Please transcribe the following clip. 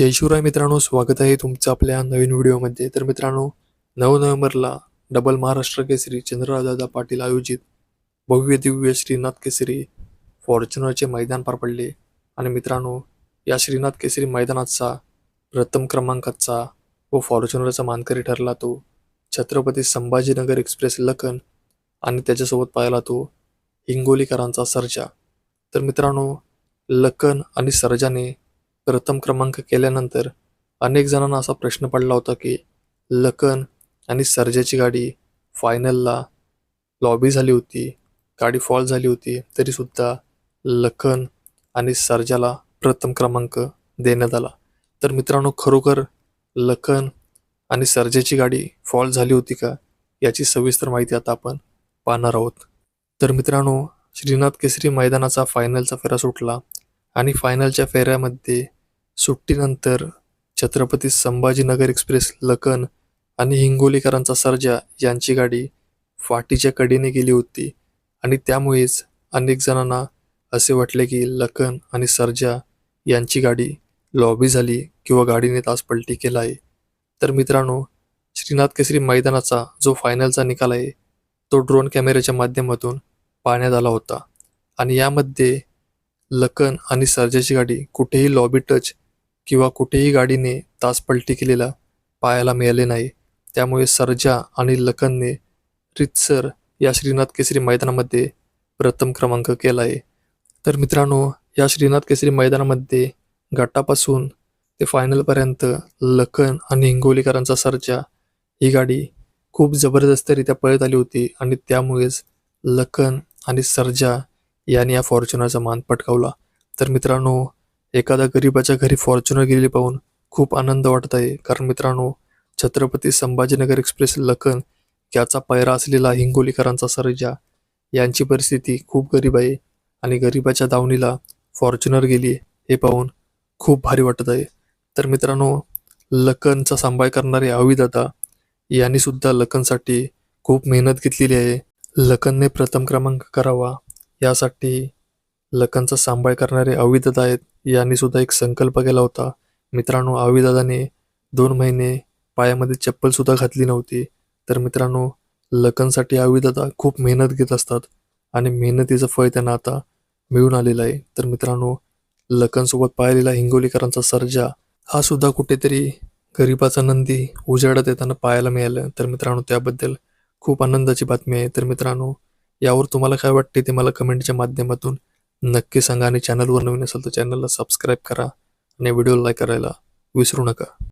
जय शिवराय मित्रांनो स्वागत आहे तुमचं आपल्या नवीन व्हिडिओमध्ये. तर मित्रांनो नऊ नोव्हेंबरला डबल महाराष्ट्र केसरी चंद्ररावदादा पाटील आयोजित भव्य दिव्य श्रीनाथ केसरी फॉर्च्युनरचे मैदान पार पडले. आणि मित्रांनो या श्रीनाथ केसरी मैदानाचा प्रथम क्रमांकाचा व फॉर्च्युनरचा मानकरी ठरला तो छत्रपती संभाजीनगर एक्सप्रेस लखन आणि त्याच्यासोबत पाहिला तो हिंगोलीकरांचा सर्जा. तर मित्रांनो लखन आणि सर्जाने प्रथम क्रमांक केल्यानंतर अनेक जणांना असा प्रश्न पडला होता की लखन आणि सर्जाची गाडी फायनलला लॉबी झाली होती गाडी फॉल झाली होती तरीसुद्धा लखन आणि सर्जाला प्रथम क्रमांक देण्यात आला. तर मित्रांनो खरोखर लखन आणि सर्जेची गाडी फॉल झाली होती का याची सविस्तर माहिती आता आपण पाहणार आहोत. तर मित्रांनो श्रीनाथ केसरी मैदानाचा फायनलचा फेरा सुटला. आणि फायनलच्या फेऱ्यामध्ये सुट्टीनंतर छत्रपती संभाजीनगर एक्सप्रेस लखन आणि हिंगोलीकरांचा सर्जा यांची गाडी फाटीच्या कडेने गेली होती. आणि त्यामुळेच अनेक जणांना असे वाटले की लखन आणि सर्जा यांची गाडी लॉबी झाली किंवा गाडीने तास पलटी केला आहे. तर मित्रांनो श्रीनाथ केसरी मैदानाचा जो फायनलचा निकाल आहे तो ड्रोन कॅमेऱ्याच्या माध्यमातून पाहण्यात आला होता. आणि यामध्ये लखन आणि सर्जाची गाडी कुठेही लॉबी टच किंवा कुठेही गाडीने तास पलटी केलेला पाहायला मिळाले नाही. त्यामुळे सर्जा आणि लखनने रितसर या श्रीनाथ केसरी मैदानामध्ये प्रथम क्रमांक केला आहे. तर मित्रांनो या श्रीनाथ केसरी मैदानामध्ये गटापासून ते फायनलपर्यंत लखन आणि हिंगोलीकरांचा सर्जा ही गाडी खूप जबरदस्तरित्या पळत आली होती आणि त्यामुळेच लखन आणि सर्जा यांनी या फॉर्च्युनरचा मान पटकावला. तर मित्रांनो एखादा गरीबाच्या घरी फॉर्च्युनर गेलेली पाहून खूप आनंद वाटत आहे. कारण मित्रांनो छत्रपती संभाजीनगर एक्सप्रेस लखन याचा पैरा असलेला हिंगोलीकरांचा सर्जा यांची परिस्थिती खूप गरीब आहे आणि गरिबाच्या दावणीला फॉर्च्युनर गेली हे पाहून खूप भारी वाटत आहे. तर मित्रांनो लखनचा सांभाळ करणारे अविदादा यांनी सुद्धा लखनसाठी खूप मेहनत घेतलेली आहे. लखनने प्रथम क्रमांक करावा. यासाठी लखनचा सांभाळ करणारे अविदादा आहेत यांनी सुद्धा एक संकल्प केला होता. मित्रांनो अविदादाने दोन महिने पायामध्ये चप्पलसुद्धा घातली नव्हती. तर मित्रांनो लखनसाठी अविदादा खूप मेहनत घेत असतात आणि मेहनतीचं फळ त्यांना आता मिळून आलेलं आहे. तर मित्रांनो लखनसोबत पाहिलेला हिंगोलीकरांचा सर्जा हा सुद्धा कुठेतरी गरिबाचा नंदी उजाडत येताना पाहायला मिळालं. तर मित्रांनो त्याबद्दल खूप आनंदाची बातमी आहे. तर मित्रांनो यावर तुम्हाला काय वाटते ते मला कमेंटच्या माध्यमातून नक्की सांगा आणि चॅनलवर नवीन असेल तर चॅनलला सबस्क्राईब करा आणि व्हिडिओ लाईक करायला विसरू नका.